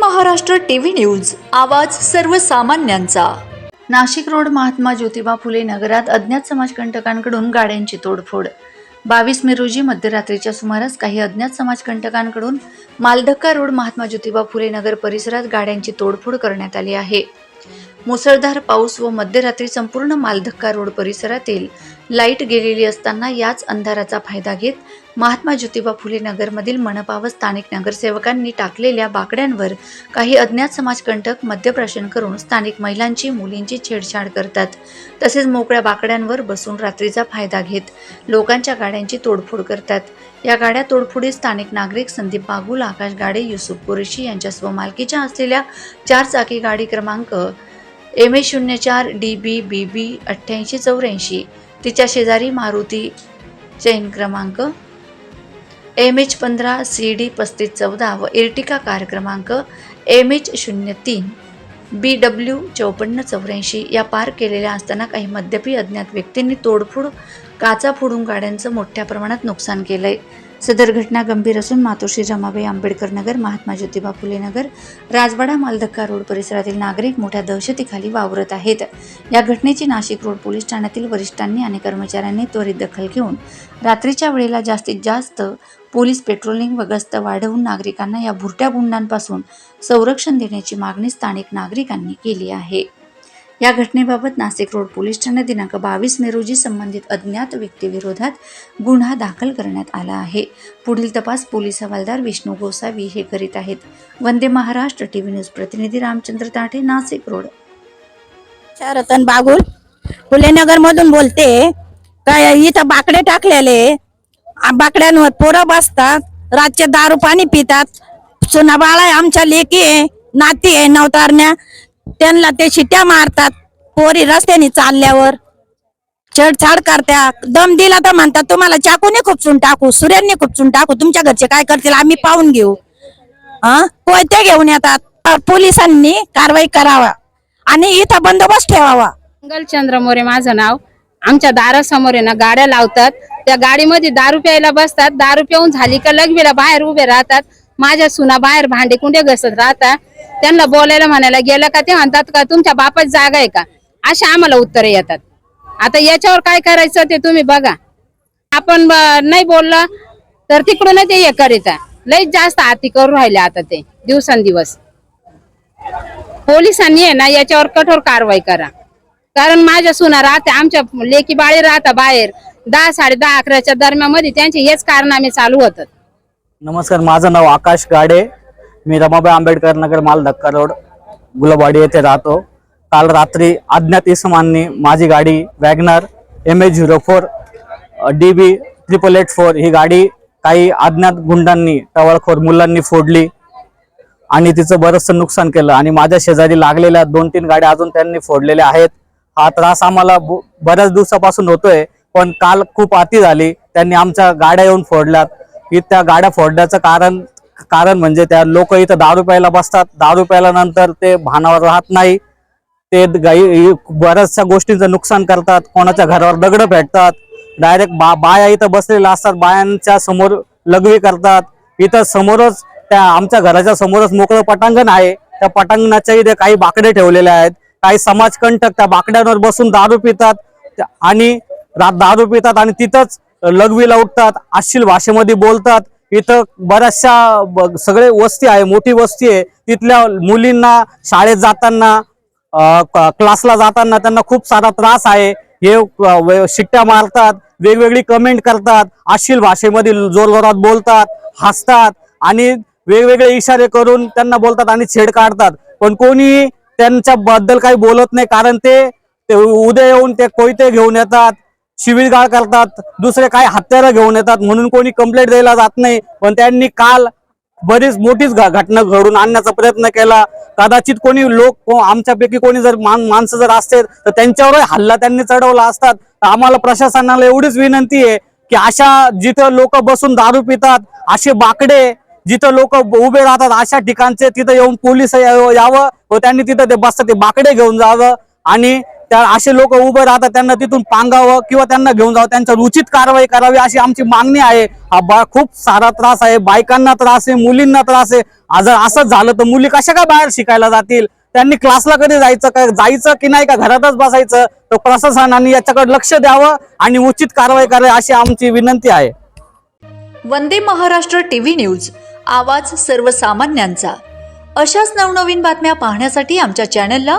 Maharashtra TV news आवाज सर्वसामान्यांचा. Nashik road Mahatma Jyotiba Phule नगरात अज्ञात समाजकंटकांकडून गाड्यांची तोडफोड. बावीस मे रोजी मध्यरात्रीच्या सुमारास काही अज्ञात समाजकंटकांकडून मालधक्का रोड महात्मा ज्योतिबा फुले नगर परिसरात गाड्यांची तोडफोड करण्यात आली आहे. मुसळधार पाऊस व मध्यरात्री संपूर्ण मालधक्का रोड परिसरातील लाइट गेलेली असताना याच अंधाराचा फायदा घेत महात्मा ज्योतिबा फुले नगरमधील मनपा व स्थानिक नगरसेवकांनी टाकलेल्या बाकड्यांवर काही अज्ञात समाजकंटक मद्यप्राशन करून स्थानिक महिलांची मुलींची छेडछाड करतात. तसेच मोकळ्या बाकड्यांवर बसून रात्रीचा फायदा घेत लोकांच्या गाड्यांची तोडफोड करतात. या गाड्या तोडफोडीत स्थानिक नागरिक संदीप बागुल आकाश गाडे युसुफ कुरेशी यांच्या स्वमालकीच्या असलेल्या चार चाकी गाडी क्रमांक एम ए शून्य चार डी बी बी बी अठ्ठ्याऐंशी चौऱ्याऐंशी. तिच्या शेजारी मारुती चैन क्रमांक एम एच पंधरा सी डी पस्तीस चौदा व इर्टिका कार क्रमांक एम एच शून्य तीन बी डब्ल्यू चौपन्न चौऱ्याऐंशी या पार्क केलेल्या असताना काही मद्यपी अज्ञात व्यक्तींनी तोडफोड काचा फोडून गाड्यांचं मोठ्या प्रमाणात नुकसान केलं आहे सदर घटना गंभीर असून मातोश्री रमाबाई आंबेडकर नगर महात्मा ज्योतिबा फुले नगर राजवाडा मालधक्का रोड परिसरातील नागरिक मोठ्या दहशतीखाली वावरत आहेत. या घटनेची नाशिक रोड पोलीस ठाण्यातील वरिष्ठांनी आणि कर्मचाऱ्यांनी त्वरित दखल घेऊन रात्रीच्या वेळेला जास्तीत जास्त पोलीस पेट्रोलिंग व गस्त वाढवून नागरिकांना या भुरट्या गुंडांपासून संरक्षण देण्याची मागणी स्थानिक नागरिकांनी केली आहे. या घटनेबाबत नाशिक रोड पोलीस ठाण्यात दिनांक बावीस मे रोजी संबंधित अज्ञात व्यक्तीविरोधात गुन्हा दाखल करण्यात आला आहे. पुढील तपास पोलीस हवालदार विष्णू गोसावी हे करीत आहेत. वंदे महाराष्ट्र टीव्ही न्यूज प्रतिनिधी रामचंद्र ताठे नाशिक रोड. रतन बागुल फुलेनगर मधून बोलते काय इथं बाकडे टाकलेले बाकड्यांवर पोरं बसतात रातचे दारू पाणी पितात. सुना बाळा आहे आमच्या लेकी आहे नाती आहे नवतारण्या. त्यांना ते शिट्या मारतात पोरी रस्त्याने चालल्यावर. छेडछाड करत्या. दम दिला तर म्हणतात तुम्हाला चाकूने खुपसून टाकू सूर्यांनी खुपसून टाकू तुमच्या घरचे काय करतील आम्ही पाहून घेऊ. हा कोयते घेऊन येतात. पोलिसांनी कारवाई करावा आणि इथं बंदोबस्त ठेवावा. मंगलचंद्र मोरे माझं नाव. आमच्या दारासमोर आहे ना गाड्या लावतात. त्या गाडीमध्ये दारू प्यायला बसतात. दारू पिऊन झाली का लगबीला बाहेर उभे राहतात. माझ्या सुना बाहेर भांडे कुंडे घसत राहतात. त्यांना बोलायला म्हणायला गेलं का ते म्हणतात का तुमच्या बापात जागा आहे का? अशा आम्हाला उत्तरे येतात. आता याच्यावर काय करायचं ते तुम्ही बघा. आपण नाही बोललं तर तिकडून ते हे करीता लई जास्त आती करून राहिले आता ते दिवसांदिवस. पोलिसांनी आहे ना याच्यावर कठोर कारवाई करा. कारण माझ्या सुना राहते आमच्या लेकी बाळी राहता बाहेर. दहा साडे दहा अकराच्या दरम्यानमध्ये त्यांचे हेच कारनामे चालू होतात. नमस्कार माझं नाव आकाश गाडे. मी रमाबाई आंबेडकर नगर माल धक्का रोड गुलाबवाडी येथे राहतो. काल रात्री अज्ञात इसमांनी माझी गाडी WagonR M A zero four D B triple eight four ही गाडी काही अज्ञात गुंडांनी टवळखोर मुलांनी फोडली आणि तिचं बरंचसं नुकसान केलं आणि माझ्या शेजारी लागलेल्या दोन तीन गाड्या अजून त्यांनी फोडलेल्या आहेत. हा त्रास आम्हाला ब- बऱ्याच दिवसापासून होतोय पण काल खूप अति झाली. त्यांनी आमच्या गाड्या येऊन फोडल्यात. की त्या गाड्या फोडण्याचं कारण कारण म्हणजे त्या लोक इथं दारू प्यायला बसतात. दारू प्यायल्यानंतर ते भानावर राहत नाही. ते गाई बऱ्याचशा गोष्टींचं नुकसान करतात. कोणाच्या घरावर दगड फेटतात डायरेक्ट बा बाया इथं बसलेल्या असतात. बायांच्या समोर लघवी करतात. इथं समोरच त्या आमच्या घराच्या समोरच मोकळं पटांगण आहे. त्या पटांगणाच्या इथे काही बाकडे ठेवलेले आहेत. काही समाजकंटक त्या बाकड्यांवर बसून दारू पितात. आणि दारू पितात आणि तिथंच लघवीला उठतात. अश्लील भाषेमध्ये बोलतात. इथं बऱ्याचशा ब- सगळे वस्ती आहे मोठी वस्ती आहे. तिथल्या मुलींना शाळेत जाताना क- क्लासला जाताना त्यांना खूप सारा त्रास आहे. हे व- शिट्ट्या मारतात वेगवेगळी कमेंट करतात अश्लील भाषेमध्ये जोरजोरात बोलतात हसतात आणि वेगवेगळे इशारे करून त्यांना बोलतात आणि छेड काढतात. पण कोणी त्यांच्याबद्दल काही बोलत नाही कारण ते ते उद्या येऊन ते कोयते घेऊन येतात शिविरगाळ करतात दुसरे काही हत्यारं घेऊन येतात म्हणून कोणी कंप्लेंट द्यायला जात नाही. पण त्यांनी काल बरीच मोठीच घटना घडून आणण्याचा प्रयत्न केला. कदाचित कोणी लोक आमच्यापैकी कोणी जर मान माणसं जर असते तर त्यांच्यावरही हल्ला त्यांनी चढवला असतात. तर आम्हाला प्रशासनाला एवढीच विनंती आहे की अशा जिथं लोक बसून दारू पितात असे बाकडे जिथं लोक उभे राहतात अशा ठिकाणचे तिथं येऊन पोलीस यावं व त्यांनी तिथं ते बसतात ते बाकडे घेऊन जावं. आणि त्या असे लोक उभे राहतात त्यांना तिथून पांगावं किंवा त्यांना घेऊन जावं त्यांच्यावर उचित कारवाई करावी अशी आमची मागणी आहे. हा बा खूप सारा त्रास आहे बायकांना त्रास आहे मुलींना त्रास आहे. आज जर असंच झालं तर मुली कशा काय बाहेर शिकायला जातील? त्यांनी क्लासला कधी जायचं का जायचं की नाही का घरातच बसायचं? तर प्रशासनाने याच्याकडे लक्ष द्यावं आणि उचित कारवाई करावी अशी आमची विनंती आहे. वंदे महाराष्ट्र टीव्ही न्यूज आवाज सर्वसामान्यांचा. अशाच नवनवीन बातम्या पाहण्यासाठी आमच्या चॅनलला